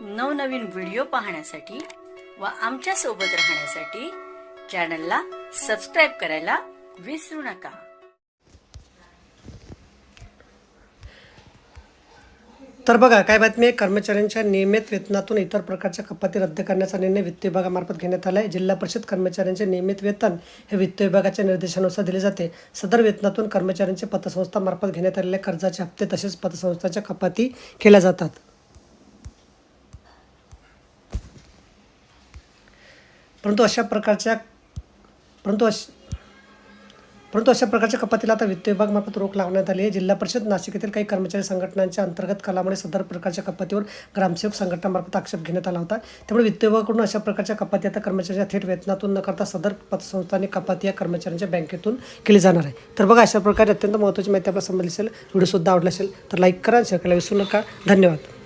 नवनवीन व्हिडिओ पाहण्यासाठी व आमच्यासोबत राहण्यासाठी चॅनलला सबस्क्राईब करायला विसरू नका. तर बघा काय बातमी आहे? कर्मचाऱ्यांच्या नियमित वेतनातून इतर प्रकारच्या कपाती रद्द करण्याचा निर्णय वित्त विभागामार्फत घेण्यात आला आहे जिल्हा परिषद कर्मचाऱ्यांचे नियमित वेतन हे वित्त विभागाच्या निर्देशानुसार दिले जाते. सदर वेतनातून कर्मचाऱ्यांचे पतसंस्थामार्फत घेण्यात आलेल्या कर्जाचे हप्ते तसेच पतसंस्थाच्या कपाती केल्या जातात. परंतु अशा प्रकारच्या परंतु अश परंतु अशा प्रकारच्या कपातीला आता वित्त विभागामार्फत रोख लावण्यात आली आहे. जिल्हा परिषद नाशिक येथील काही कर्मचारी संघटनांच्या अंतर्गत कलामुळे सदर प्रकारच्या कपातीवर ग्रामसेवक संघटनामार्फत आक्षेप घेण्यात आला होता. त्यामुळे वित्त विभागाकडून अशा प्रकारच्या कपाती आता कर्मचाऱ्यांच्या थेट वेतनातून न करता सदर पतसंस्थांनी कपाती या कर्मचाऱ्यांच्या बँकेतून केली जाणार आहे. तर बघा अशा प्रकारे अत्यंत महत्त्वाची माहिती आपल्याला समजली असेल व्हिडिओसुद्धा आवडला असेल तर लाईक करा शेअर करायला विसरू नका. धन्यवाद.